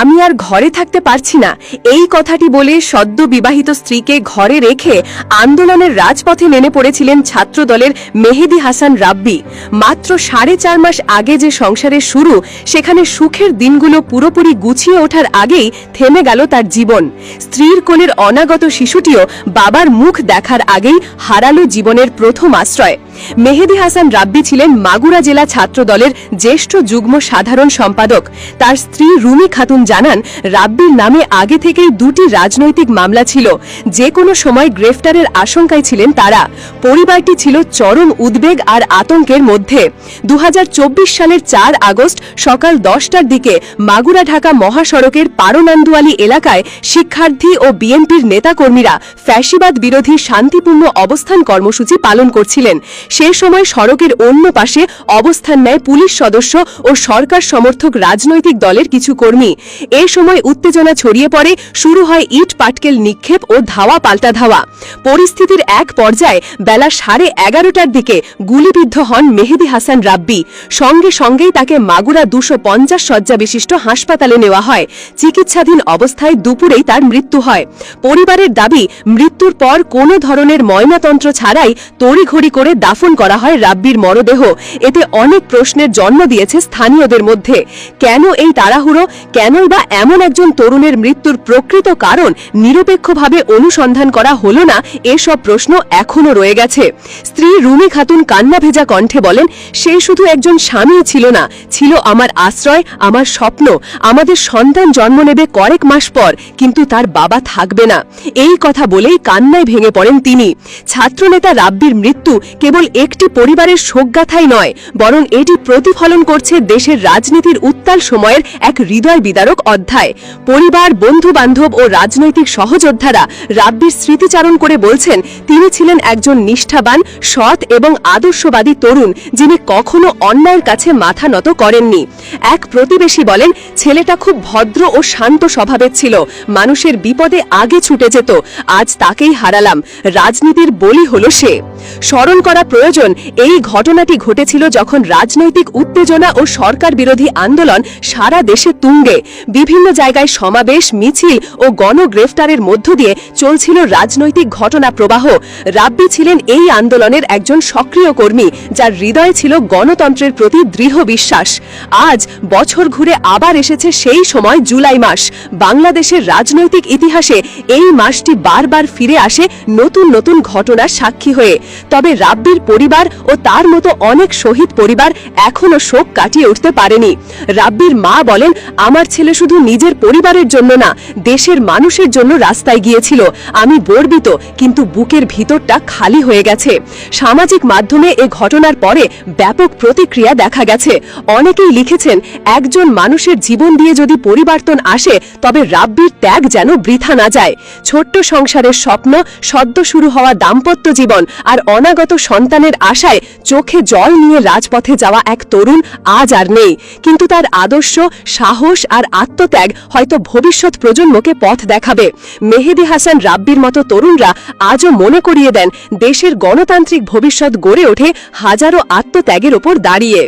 আমি আর ঘরে থাকতে পারছি না। এই কথাটি বলে সদ্য বিবাহিত স্ত্রীকে ঘরে রেখে আন্দোলনের রাজপথে নেমে পড়েছিলেন ছাত্রদলের মেহেদি হাসান রাব্বি। মাত্র সাড়ে চার মাস আগে যে সংসারের শুরু, সেখানে সুখের দিনগুলো পুরোপুরি গুছিয়ে ওঠার আগেই থেমে গেল তার জীবন। স্ত্রীর কোলের অনাগত শিশুটিও বাবার মুখ দেখার আগেই হারালো জীবনের প্রথম আশ্রয়। মেহেদি হাসান রাব্বি ছিলেন মাগুরা জেলা ছাত্র দলের জ্যেষ্ঠ যুগ্ম সাধারণ সম্পাদক। তার স্ত্রী রুমি খাতুন জানান, রাব্বির নামে আগে থেকেই দুটি রাজনৈতিক মামলা ছিল। যে কোনো সময় গ্রেফতারের আশঙ্কায় ছিলেন তারা। পরিবারটি ছিল চরম উদ্বেগ আর আতঙ্কের মধ্যে। দু হাজার চব্বিশ সালের চার আগস্ট সকাল দশটার দিকে মাগুরা ঢাকা মহাসড়কের পারনান্দুয়ালি এলাকায় শিক্ষার্থী ও বিএনপির নেতাকর্মীরা ফ্যাসিবাদ বিরোধী শান্তিপূর্ণ অবস্থান কর্মসূচি পালন করছিলেন। সে সময় সড়কের অন্য পাশে অবস্থান নেয় পুলিশ সদস্য ও সরকার সমর্থক রাজনৈতিক দলের কিছু কর্মী। এ সময় উত্তেজনা ছড়িয়ে পড়ে, শুরু হয় ইট পাটকেল নিক্ষেপ ও ধাওয়া পাল্টা ধাওয়া। পরিস্থিতির এক পর্যায়ে বেলা সাড়ে এগারোটার দিকে গুলিবিদ্ধ হন মেহেদি হাসান রাব্বি। সঙ্গে সঙ্গেই তাকে মাগুরা দুশো পঞ্চাশ শয্যা বিশিষ্ট হাসপাতালে নেওয়া হয়। চিকিৎসাধীন অবস্থায় দুপুরেই তার মৃত্যু হয়। পরিবারের দাবি, মৃত্যুর পর কোনো ধরনের ময়নাতন্ত্র ছাড়াই তড়িঘড়ি করে দাফন করা হয় রাব্বির মরদেহ। এতে অনেক প্রশ্নের জন্ম দিয়েছে স্থানীয়দের মধ্যে। কেন এই তাড়াহুড়ো? কেনই বা এমন একজন তরুণের মৃত্যুর প্রকৃত কারণ নিরপেক্ষভাবে অনুসন্ধান করা হলো না, এসব প্রশ্ন এখনও রয়ে গেছে। স্ত্রী রুমি খাতুন কান্না ভেজা কণ্ঠে বলেন, সে শুধু একজন স্বামী ছিল না, ছিল আমার আশ্রয়, আমার স্বপ্ন। আমাদের সন্তান জন্ম নেবে কয়েক মাস পর, কিন্তু তার বাবা থাকবে না। এই কথা বলেই কান্নায় ভেঙে পড়েন তিনি। ছাত্রনেতা রাব্বির মৃত্যু কেবল একটি পরিবারের শোকগাথাই নয়, বরং এটি প্রতিফলন করছে দেশের রাজনীতির উত্তাল সময়ের এক হৃদয় বিদারক অধ্যায়। পরিবার বন্ধু বান্ধব ও রাজনৈতিক সহযোদ্ধারা রাব্বির স্মৃতিচারণ করে বলছেন, তিনি ছিলেন একজন নিষ্ঠাবান, সৎ এবং আদর্শবাদী তরুণ, যিনি কখনো অন্যায়ের কাছে মাথা নত করেননি। এক প্রতিবেশী বলেন, ছেলেটা খুব ভদ্র ও শান্ত স্বভাবের ছিল, মানুষের বিপদে আগে ছুটে যেত, আজ তাকেই হারালাম, রাজনীতির বলি হল সে। স্মরণ করা প্রয়োজন। এই ঘটনাটি ঘটেছিল যখন রাজনৈতিক উত্তেজনা ও সরকার বিরোধী আন্দোলন সারা দেশে তুঙ্গে। বিভিন্ন জায়গায় সমাবেশ, মিছিল ও গণগ্রেফতারের মধ্য দিয়ে চলছিল রাজনৈতিক ঘটনা প্রবাহ। রাব্বি ছিলেন এই আন্দোলনের একজন সক্রিয় কর্মী, যার হৃদয়ে ছিল গণতন্ত্রের প্রতি দৃঢ় বিশ্বাস। আজ বছর ঘুরে আবার এসেছে সেই সময় জুলাই মাস। বাংলাদেশের রাজনৈতিক ইতিহাসে এই মাসটি বারবার ফিরে আসে নতুন নতুন ঘটনার সাক্ষী হয়ে। তবে রাব্বির পরিবার ও তার মতো অনেক শহীদ পরিবার এখনও শোক কাটিয়ে উঠতে পারেনি। রাব্বির মা বলেন, আমার ছেলে শুধু নিজের পরিবারের জন্য না, দেশের মানুষের জন্য রাস্তায় গিয়েছিল। আমি গর্বিত, কিন্তু বুকের ভিতরটা খালি হয়ে গেছে। সামাজিক মাধ্যমে এ ঘটনার পরে ব্যাপক প্রতিক্রিয়া দেখা গেছে। অনেকেই লিখেছেন, একজন মানুষের জীবন দিয়ে যদি পরিবর্তন আসে, তবে রাব্বির ত্যাগ যেন বৃথা না যায়। ছোট্ট সংসারের স্বপ্ন, সদ্য শুরু হওয়া দাম্পত্য জীবন আর অনাগত সন্তানের আশায় চোখে জল নিয়ে রাজপথে যাওয়া এক তরুণ আজ আর নেই। কিন্তু তার আদর্শ, সাহস আর আত্মত্যাগ হয়তো ভবিষ্যৎ প্রজন্মকে পথ দেখাবে। মেহেদি হাসান রাব্বির মতো তরুণরা আজও মনে করিয়ে দেন, দেশের গণতান্ত্রিক ভবিষ্যৎ গড়ে ওঠে হাজারো আত্মত্যাগের ওপর দাঁড়িয়ে।